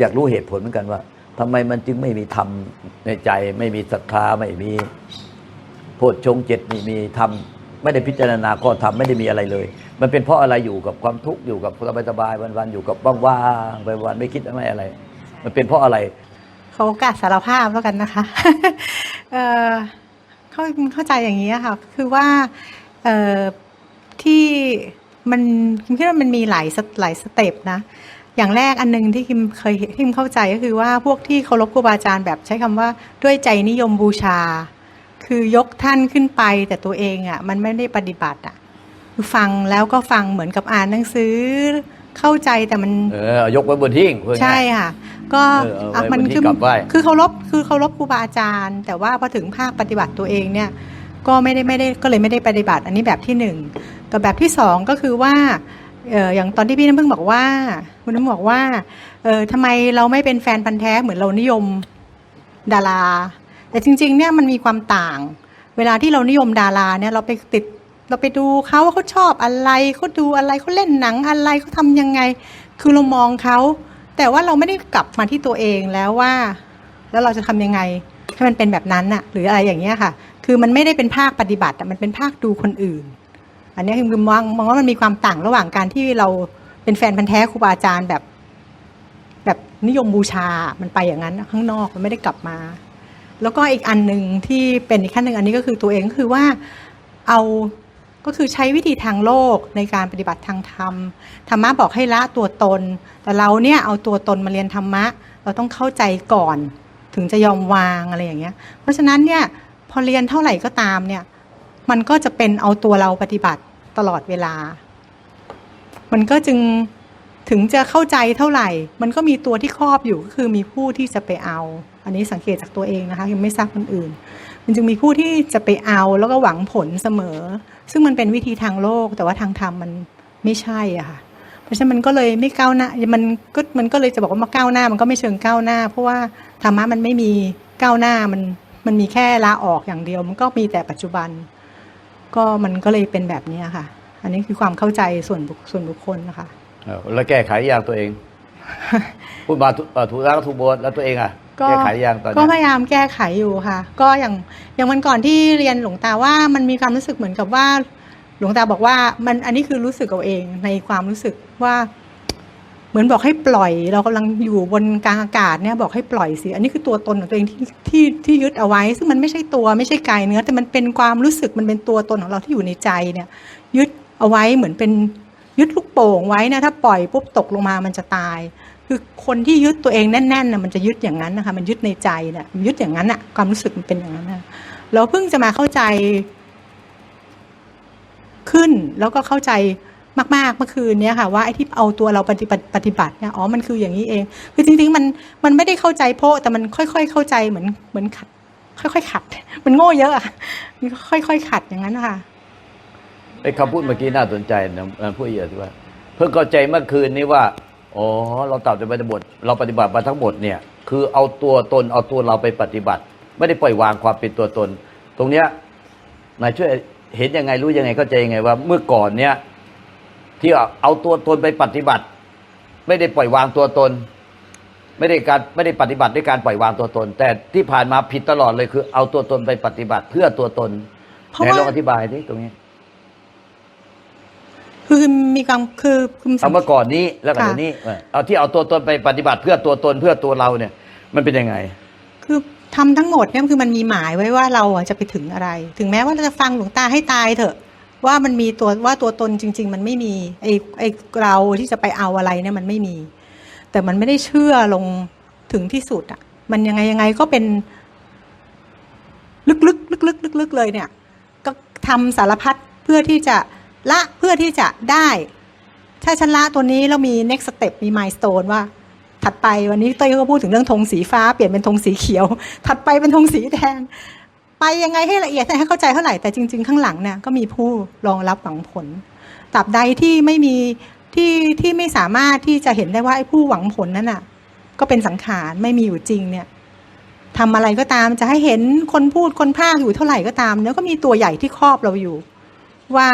อยากรู้เหตุผลเหมือนกันว่าทำไมมันจึงไม่มีธรรมในใจ ไม่มีศรัทธาไม่มีโพชฌงเจ็ดไม่มีธรรมไม่ได้พิจารณาข้อธรรมไม่ได้มีอะไรเลย มันเป็นเพราะอะไรอยู่กับความทุกข์อยู่กับสบายๆวันๆอยู่กับว่างๆไปวันไม่คิดอะไรอะไร มันเป็นเพราะอะไรเขาโอกาสสารภาพแล้วกันนะคะเออเข้าเข้าใจอย่างนี้ค่ะ คือว่าเออที่มันคิดว่ามันมีหลายหลายสเต็ปนะ อย่างแรกอันหนึงที่คิมเคยที่คิมเข้าใจก็คือว่าพวกที่เคารพครูบาอาจารย์แบบใช้คำว่าด้วยใจนิยมบูชา คือยกท่านขึ้นไปแต่ตัวเองอะมันไม่ได้ปฏิบัติอะคือฟังแล้วก็ฟังเหมือนกับอ่านหนังสือเข้าใจแต่มันเออเอายกไว้บนทิ้งพูดง่ายใช่ค่ะก็เออเอาไว้อะมันบนที่คือกลับไหว้คือเคารพคือเคารพครูบาอาจารย์ แต่ว่าพอถึงภาคปฏิบัติตัวเองเนี่ยก็ไม่ได้ไม่ได้ก็เลยไม่ได้ปฏิบัติอันนี้แบบที่หนึ่งกับแบบที่สองก็คือว่า เอออย่างตอนที่พี่น้ำพึ่งบอกว่าคุณน้ำบอกว่าเออทำไมเราไม่เป็นแฟนพันธ์แท้เหมือนเรานิยมดารา แต่จริง ๆ เนี่ยมันมีความต่าง เวลาที่เรานิยมดาราเนี่ยเราไปติดเราไปดูเขาว่าเขาชอบอะไรเขาดูอะไรเขาเล่นหนังอะไรเขาทำยังไง คือเรามองเขา แต่ว่าเราไม่ได้กลับมาที่ตัวเองแล้วว่า แล้วเราจะทำยังไงให้มันเป็นแบบนั้นน่ะ หรืออะไรอย่างเงี้ยค่ะ คือมันไม่ได้เป็นภาคปฏิบัติแต่มันเป็นภาคดูคนอื่น อันนี้คือมองมองว่ามันมีความต่างระหว่างการที่เราเป็นแฟนพันธ์แท้ครูบาอาจารย์แบบ แบบนิยมบูชา มันไปอย่างนั้น ข้างนอกมันไม่ได้กลับมา แล้วก็อีกอันหนึ่งที่เป็นอีกขั้นหนึ่งอันนี้ก็คือตัวเองก็คือว่าเอาก็คือใช้วิธีทางโลกในการปฏิบัติทางธรรมธรรมะบอกให้ละตัวตน แต่เราเนี่ยเอาตัวตนมาเรียนธรรมะ เราต้องเข้าใจก่อนถึงจะยอมวางอะไรอย่างเงี้ย เพราะฉะนั้นเนี่ยพอเรียนเท่าไหร่ก็ตามเนี่ย มันก็จะเป็นเอาตัวเราปฏิบัติ ตลอดเวลา มันก็จึงถึงจะเข้าใจเท่าไหร่ มันก็มีตัวที่ครอบอยู่ก็คือมีผู้ที่จะไปเอา อันนี้สังเกตจากตัวเองนะคะยังไม่ทราบคนอื่น มันจึงมีผู้ที่จะไปเอาแล้วก็หวังผลเสมอ ซึ่งมันเป็นวิธีทางโลก แต่ว่าทางธรรมมันไม่ใช่อะค่ะ เพราะฉะนั้นมันก็เลยไม่ก้าวหน้า มันก็มันก็เลยจะบอกว่ามาก้าวหน้า มันก็ไม่เชิงก้าวหน้า เพราะว่าธรรมะมันไม่มีก้าวหน้ามันมันมีแค่ลาออกอย่างเดียว มันก็มีแต่ปัจจุบัน ก็มันก็เลยเป็นแบบนี้ค่ะ อันนี้คือความเข้าใจส่วนบุคส่วนบุคคลนะคะเออแล้วแก้ไขอย่างตัวเอง พูดมาถูเอ่อถูกแล้วถูกบทแล้วตัวเองอะก็แก้ไขอย่างตอนก็พเนี้ยยายามแก้ไขอยู่ค่ะ ก็อย่างอย่างวันก่อนที่เรียนหลวงตาว่ามันมีความรู้สึกเหมือนกับว่า หลวงตาบอกว่ามันอันนี้คือรู้สึกเอาเองในความรู้สึกว่า เหมือนบอกให้ปล่อย เรากำลังอยู่บนกลางอากาศเนี่ยบอกให้ปล่อยสิอันนี้คือตัวตนของตัวเองที่ที่ที่ยึดเอาไว้ ซึ่งมันไม่ใช่ตัวไม่ใช่กายเนื้อ แต่มันเป็นความรู้สึกมันเป็นตัวตนของเราที่อยู่ในใจเนี่ย ยึดเอาไว้เหมือนเป็นยึดลูกโป่งไว้นะถ้าปล่อยปุ๊บตกลงมามันจะตาย คือคนที่ยึดตัวเองแน่นๆนะมันจะยึดอย่างนั้นนะคะมันยึดในใจเนี่ยมันยึดอย่างนั้นอะความรู้สึกมันเป็นอย่างนั้นนะเราเพิ่งจะมาเข้าใจขึ้นแล้วก็เข้าใจ มากๆเมื่อคืนเนี้ยค่ะว่าไอ้ที่เอาตัวเราปฏิบัติปฏิบัติเนี่ยอ๋อมันคืออย่างนี้เอง คือจริงๆมันมันไม่ได้เข้าใจโพแต่มันค่อย ๆ เข้าใจเหมือนเหมือนขัด ค่อย ๆ ขัด มันโง่เยอะอะมันค่อย ๆ ขัดอย่างนั้นนะคะไอ้คำพูดเมื่อกี้น่าสนใจนะเอ่อผู้เอียดว่า เพิ่งเข้าใจเมื่อคืนนี้ว่าอ๋อเราตัดไปในบทเราปฏิบัติมาทั้งหมดเนี่ย คือเอาตัวตนเอาตัวเราไปปฏิบัติ ไม่ได้ปล่อยวางความเป็นตัวตน ตรงเนี้ยนายช่วยเห็นยังไงรู้ยังไงเข้าใจยังไงว่าเมื่อก่อนเนี่ย ที่เอาเอาตัวตนไปปฏิบัติ ไม่ได้ปล่อยวางตัวตน ไม่ได้การไม่ได้ปฏิบัติด้วยการปล่อยวางตัวตน แต่ที่ผ่านมาผิดตลอดเลยคือ เอาตัวตนไปปฏิบัติเพื่อตัวตนเพราะไหนว่า ลองอธิบายดิตรงนี้คือมีความคือคือเอาเมื่อก่อนนี้แล้วก็ค่ะ เดี๋ยวนี้เออเอาที่เอาตัวตนไปปฏิบัติ เพื่อตัวตนเพื่อตัวเราเนี่ย มันเป็นยังไง คือทำทั้งหมดเนี่ยคือมันมีหมายไว้ว่าเราอะจะไปถึงอะไร ถึงแม้ว่าเราจะฟังหลวงตาให้ตายเถอะ ว่ามันมีตัวว่าตัวตนจริง ๆ มันไม่มีไอ้ไอ้เราที่จะไปเอาอะไรเนี่ยมันไม่มี แต่มันไม่ได้เชื่อลงถึงที่สุดอะ มันยังไงยังไงก็เป็น ลึกๆลึกๆลึกๆเลยเนี่ย ก็ทำสารพัดเพื่อที่จะละเพื่อที่จะได้ ถ้าฉันละตัวนี้แล้วมี next step มี milestone ว่า ถัดไปวันนี้เต้ยก็พูดถึงเรื่องธงสีฟ้า เปลี่ยนเป็นธงสีเขียว ถัดไปเป็นธงสีแดง ไปยังไงให้ละเอียดให้เข้าใจเท่าไหร่แต่จริง ๆ ข้างหลังเนี่ยก็มีผู้รองรับหวังผลตราบใดที่ไม่มีที่ที่ไม่สามารถที่จะเห็นได้ว่าไอ้ผู้หวังผลนั้นน่ะ ก็เป็นสังขารไม่มีอยู่จริงเนี่ยทำอะไรก็ตามจะให้เห็นคนพูดคนพากอยู่เท่าไหร่ก็ตาม แล้วก็มีตัวใหญ่ที่ครอบเราอยู่ ว่า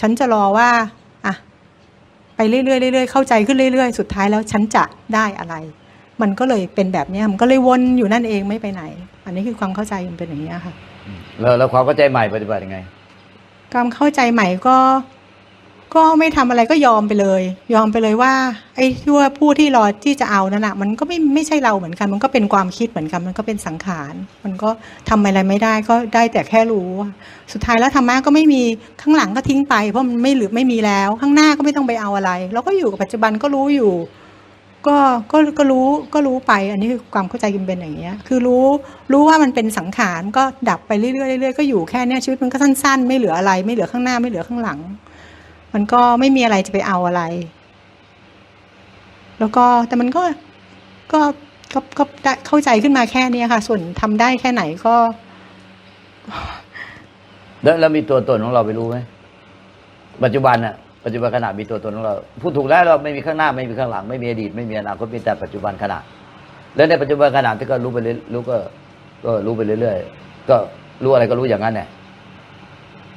ฉันจะรอว่าอะไปเรื่อยๆเรื่อยๆเข้าใจขึ้นเรื่อยๆ สุดท้ายแล้วฉันจะได้อะไร มันก็เลยเป็นแบบนี้มันก็เลยวนอยู่นั่นเองไม่ไปไหน อันนี้คือความเข้าใจมันเป็นอย่างนี้ยค่ะ แล้วแล้วความเข้าใจใหม่ปฏิบัติยังไง ความเข้าใจใหม่ก็ ก็ไม่ทำอะไรก็ยอมไปเลย ยอมไปเลยว่า ไอ้ที่ว่าผู้ที่รอที่จะเอานั่นน่ะมันก็ไม่ไม่ใช่เราเหมือนกัน มันก็เป็นความคิดเหมือนกัน มันก็เป็นสังขาร มันก็ทำอะไรไม่ได้ก็ได้แต่แค่รู้ว่าสุดท้ายแล้วธรรมะก็ไม่มีข้างหลังก็ทิ้งไป เพราะมันไม่เหลือไม่มีแล้ว ข้างหน้าก็ไม่ต้องไปเอาอะไร เราก็อยู่กับปัจจุบันก็รู้อยู่ ก็ก็ก็รู้ก็รู้ไป อันนี้คือความเข้าใจกินเป็นอย่างเงี้ยคือรู้รู้ว่ามันเป็นสังขารก็ดับไปเรื่อยๆเรื่อยๆก็อยู่แค่เนี้ยชีวิตมันก็สั้น ๆ ไม่เหลืออะไร ไม่เหลือข้างหน้าไม่เหลือข้างหลัง มันก็ไม่มีอะไรจะไปเอาอะไร แล้วก็แต่มันก็ก็ก็ก็ได้เข้าใจขึ้นมาแค่เนี้ยค่ะ ส่วนทำได้แค่ไหนก็ แล้วแล้วมีตัวตนของเราไปรู้ไหมปัจจุบันน่ะ ปัจจุบันขณะมีตัวตนของเราพูดถูกแล้วเราไม่มีข้างหน้าไม่มีข้างหลังไม่มีอดีตไม่มีอนาคตมีแต่ปัจจุบันขณะแล้วในปัจจุบันขณะที่ก็รู้ไปเรื่อยรู้ก็ก็รู้ไปเรื่อยๆก็รู้อะไรก็รู้อย่างนั้นแหละ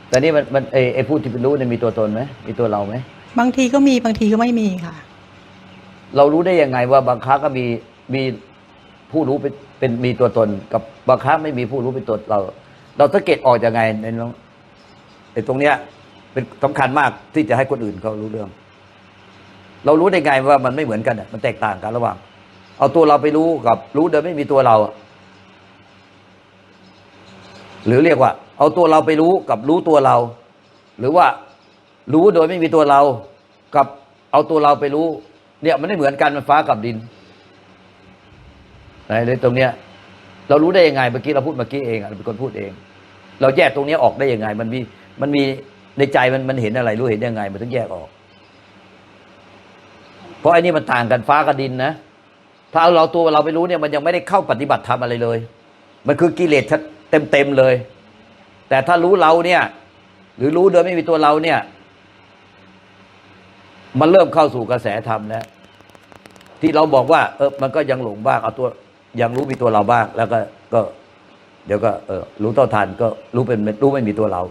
แต่นี่มันมันไอไอผู้ที่เป็นรู้เนี่ยมีตัวตนไหมมีตัวเราไหมบางทีก็มีบางทีก็ไม่มีค่ะ เรารู้ได้ยังไงว่าบางครั้งก็มีมีผู้รู้เป็นเป็นมีตัวตน กับบางครั้งไม่มีผู้รู้เป็นตัวเรา เราสังเกตออกยังไงในน้องไอ้ตรงเนี้ย เป็นสำคัญมากที่จะให้คนอื่นเขารู้เรื่อง เรารู้ได้ไงว่ามันไม่เหมือนกันอะมันแตกต่างกันระหว่าง เอาตัวเราไปรู้กับรู้โดยไม่มีตัวเรา หรือเรียกว่า เอาตัวเราไปรู้กับรู้ตัวเรา หรือว่ารู้โดยไม่มีตัวเรา กับเอาตัวเราไปรู้ เนี่ยมันไม่เหมือนกันมันฟ้ากับดินไหนเลยตรงเนี้ย เรารู้ได้ยังไงเมื่อกี้เราพูดเมื่อกี้เองเราเป็นคนพูดเอง เราแยกตรงนี้ออกได้ยังไง มันมีมันมี ในใจมันมันเห็นอะไรรู้เห็นยังไง มันถึงแยกออก เพราะไอ้นี่มันต่างกันฟ้ากับดินนะ ถ้าเอาเราตัวเราไปรู้เนี่ยมันยังไม่ได้เข้าปฏิบัติธรรมอะไรเลย มันคือกิเลสเต็มเต็มๆเลย แต่ถ้ารู้เราเนี่ย หรือรู้โดยไม่มีตัวเราเนี่ย มันเริ่มเข้าสู่กระแสธรรมแล้วที่เราบอกว่า เออ มันก็ยังหลงบ้างเอาตัวยังรู้มีตัวเราบ้าง แล้วก็ก็ เดี๋ยวก็เออรู้เท่าทันก็รู้เป็นรู้ไม่มีตัวเรา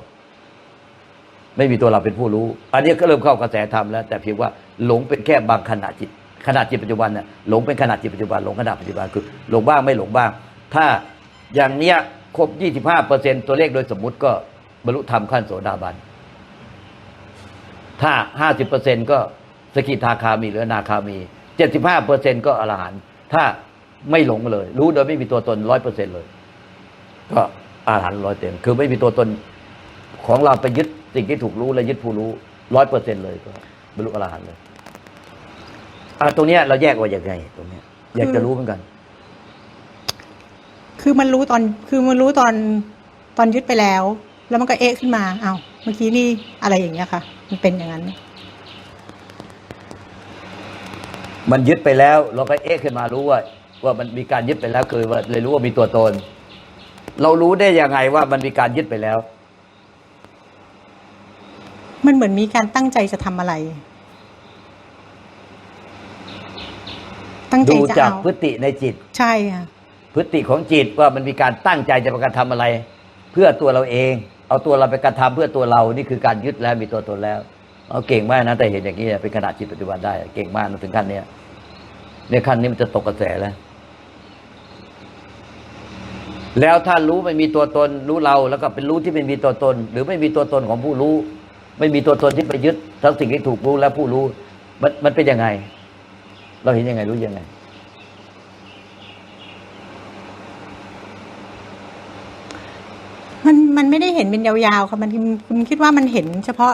ไม่มีตัวเราเป็นผู้รู้ อันนี้ก็เริ่มเข้ากระแสธรรมแล้ว แต่เพียงว่าหลงเป็นแค่บางขณะจิตขณะจิตปัจจุบันเนี่ยหลงเป็นขณะจิตปัจจุบันหลงขณะปัจจุบันคือหลงบ้างไม่หลงบ้าง ถ้าอย่างเนี้ยครบยี่สิบห้าเปอร์เซ็นตัวเลขโดยสมมุติก็บรรลุธรรมขั้นโสดาบัน ถ้าห้าสิบเปอร์เซ็นก็สกิทาคามีหรือนาคามีเจ็ดสิบห้าเปอร์เซ็นก็อรหันต์ถ้าไม่หลงเลย รู้โดยไม่มีตัวตนร้อยเปอร์เซ็นเลย ก็อรหันต์ร้อยเต็มคือไม่มีตัวตนของเราไปยึด สิ่งที่ถูกรู้และยึดผู้รู้ร้อยเปอร์เซ็นเลยก็บรรลุอรหันต์เลยอะตรงเนี้ยเราแยกว่าอย่างไงตรงเนี้ยอยากจะรู้เหมือนกัน คือมันรู้ตอนคือมันรู้ตอนตอนยึดไปแล้ว แล้วมันก็เอะขึ้นมาเอาเมื่อกี้นี่อะไรอย่างเงี้ยค่ะ มันเป็นอย่างนั้น มันยึดไปแล้ว เราก็เอ๊ะขึ้นมารู้ว่า ว่ามันมีการยึดไปแล้วคือว่าเลยรู้ว่ามีตัวตน เรารู้ได้ยังไงว่ามันมีการยึดไปแล้ว มันเหมือนมีการตั้งใจจะทำอะไร ตั้งใจดูจะจากเอาพฤติในจิต ใช่ค่ะ พฤติของจิตว่ามันมีการตั้งใจจะประกระทำอะไร เพื่อตัวเราเอง เอาตัวเราไปกระทำเพื่อตัวเรานี่คือการยึดแล้วมีตัวตนแล้วเอาเก่งมากนะแต่เห็นอย่างนี้เป็นขนาดจิตปัจจุบันได้ เก่งมากนะถึงขั้นเนี้ยเนี่ยขั้นนี้มันจะตกกระแสแล้ว แล้วถ้ารู้ไม่มีตัวตนรู้เราแล้วก็เป็นรู้ที่ไม่มีตัวตน หรือไม่มีตัวตนของผู้รู้ ไม่มีตัวตนที่ไปยึดทั้งสิ่งที่ถูกรู้และผู้รู้ มันมันเป็นยังไง เราเห็นยังไงรู้ยังไง มันมันไม่ได้เห็นเป็นยาวๆค่ะมันคุณคิดว่ามันเห็นเฉพาะ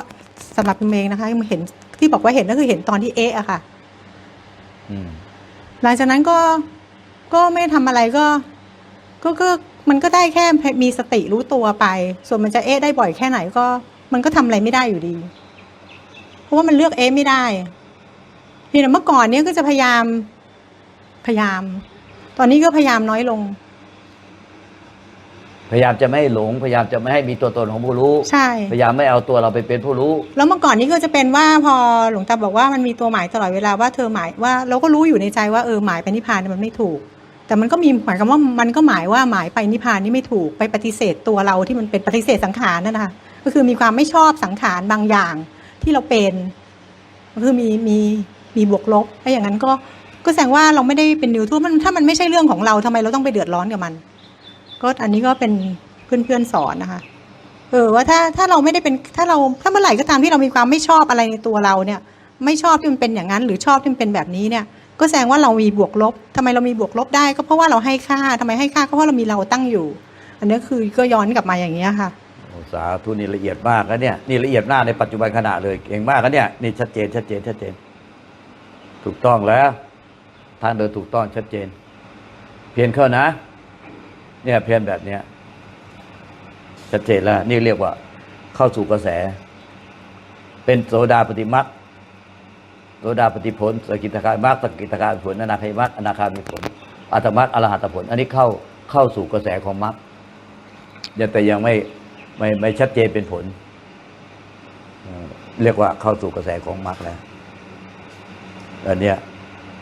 สำหรับคุณเองนะคะมันเห็นที่บอกว่าเห็นก็คือเห็นตอนที่เอะอะค่ะอืมหลังจากนั้นก็ก็ไม่ทำอะไรก็ก็ก็มันก็ได้แค่มีสติรู้ตัวไป ส่วนมันจะเอะได้บ่อยแค่ไหนก็ มันก็ทำอะไรไม่ได้อยู่ดี เพราะว่ามันเลือกเอะไม่ได้นี่นะเมื่อก่อนเนี้ยก็จะพยายาม พยายาม ตอนนี้ก็พยายามน้อยลง พยายามจะไม่ให้หลง พยายามจะไม่ให้มีตัวตนของผู้รู้ ใช่ พยายามไม่เอาตัวเราไปเป็นผู้รู้ แล้วเมื่อก่อนนี้ก็จะเป็นว่าพอหลวงตาบอกว่ามันมีตัวหมายตลอดเวลาว่าเธอหมายว่าเราก็รู้อยู่ในใจว่าเออหมายไปนิพพานเนี่ยมันไม่ถูก แต่มันก็มีหมายความว่ามันก็หมายว่าหมายไปนิพพานนี่ไม่ถูกไปปฏิเสธตัวเราที่มันเป็นปฏิเสธสังขารนั่นนะคะ ก็คือมีความไม่ชอบสังขารบางอย่างที่เราเป็นก็คือมีมีมีบวกลบถ้าอย่างนั้นก็ก็แสดงว่าเราไม่ได้เป็นนิวทูตมันถ้ามันไม่ใช่เรื่องของเราทำไมเราต้องไปเดือดร้อนกับมัน ก็อันนี้ก็เป็นเพื่อนๆสอนนะคะเออว่าถ้าถ้าเราไม่ได้เป็นถ้าเราถ้าเมื่อไหร่ก็ตามที่เรามีความไม่ชอบอะไรในตัวเราเนี่ย ไม่ชอบที่มันเป็นอย่างนั้น หรือชอบที่มันเป็นแบบนี้เนี่ยก็แสดงว่าเรามีบวกลบทำไมเรามีบวกลบได้ ก็เพราะว่าเราให้ค่าทำไมให้ค่าก็เพราะเรามีเราตั้งอยู่ อันนี้คือก็ย้อนกลับมาอย่างนี้ยค่ะ สาธุนี่ละเอียดมากนะเนี่ยนี่ละเอียดมาในปัจจุบันขณะเลยเก่งมากนะเนี่ยนี่ชัดเจนชัดเจนชัดเจน ถูกต้องแล้วทางเดินถูกต้องชัดเจน เพียนเข้านะ เนี่ยเพียนแบบเนี้ยชัดเจนแล้ว นี่เรียกว่า เข้าสู่กระแส เป็นโสดาปฏิมักโสดาปฏิผลสกิทาคารมักสกิทาคารผลอนาคามักอนาคามีผลอัตมักอรหัตผล อันนี้เข้าเข้าสู่กระแสของมักยังแต่ยังไม่ ไม่ไม่ชัดเจนเป็นผล เรียกว่าเข้าสู่กระแสของมักแล้วอันเนี้ย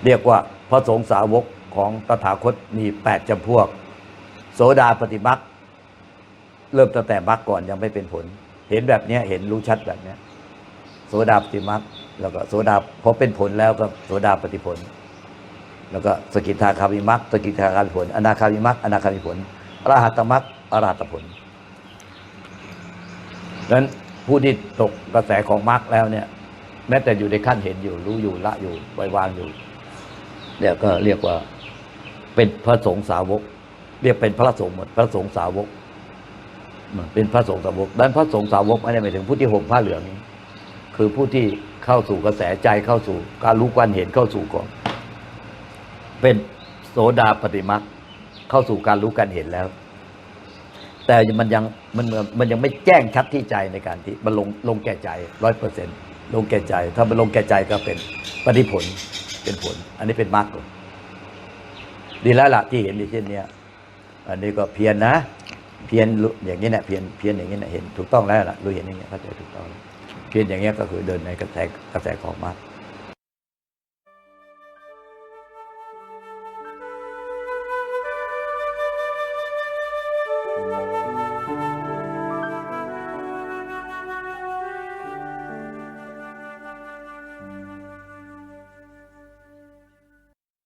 เรียกว่าพระสงฆ์สาวกของตถาคตมีแปดจำพวก โสดาปฏิมักเริ่มตั้งแต่มักก่อนยังไม่เป็นผล เห็นแบบเนี้ยเห็นรู้ชัดแบบเนี้ยโสดาปฏิมักแล้วก็โสดาพอเป็นผลแล้วก็โสดาปฏิผล แล้วก็สกิทาคามิมักสกิทาคามิผล อนาคามิมักอนาคามิผลอรหัตมักอรหัตผล ดังนั้นผู้ที่ตกกระแสของมักแล้วเนี่ย แม้แต่อยู่ในขั้นเห็นอยู่ รู้อยู่ละอยู่ปล่อยวางอยู่เนี่ยก็เรียกว่าเป็นพระสงฆ์สาวก เรียกเป็นพระสงฆ์หมดพระสงฆ์สาวกเป็นพระสงฆ์สาวกดังนั้นพระสงฆ์สาวกไม่ได้หมายถึงผู้ที่ห่มผ้าเหลือง คือผู้ที่เข้าสู่กระแสใจเข้าสู่ การรู้การเห็นเข้าสู่ก่อนเป็นโสดาปฏิมักเข้าสู่การรู้การเห็นแล้ว แต่มันยังมันมันยังไม่แจ้งชัดที่ใจในการที่มันลงลงแก่ใจร้อยเปอร์เซ็นต์ลงแก่ใจ ถ้ามันลงแก่ใจก็เป็นปฏิผลเป็นผล อันนี้เป็นมรรคดีแล้วล่ะที่เห็นในเช่นนี้อันนี้ก็เพียรนะ เพียรอย่างนี้เนี่ยเพียรเพียรอย่างนี้เนี่ยเห็นถูกต้องแล้วล่ะรู้เห็นอย่างเงี้ยเข้าใจถูกต้อง เพียรอย่างเงี้ยก็คือเดินในกระแสกระแสของมรรค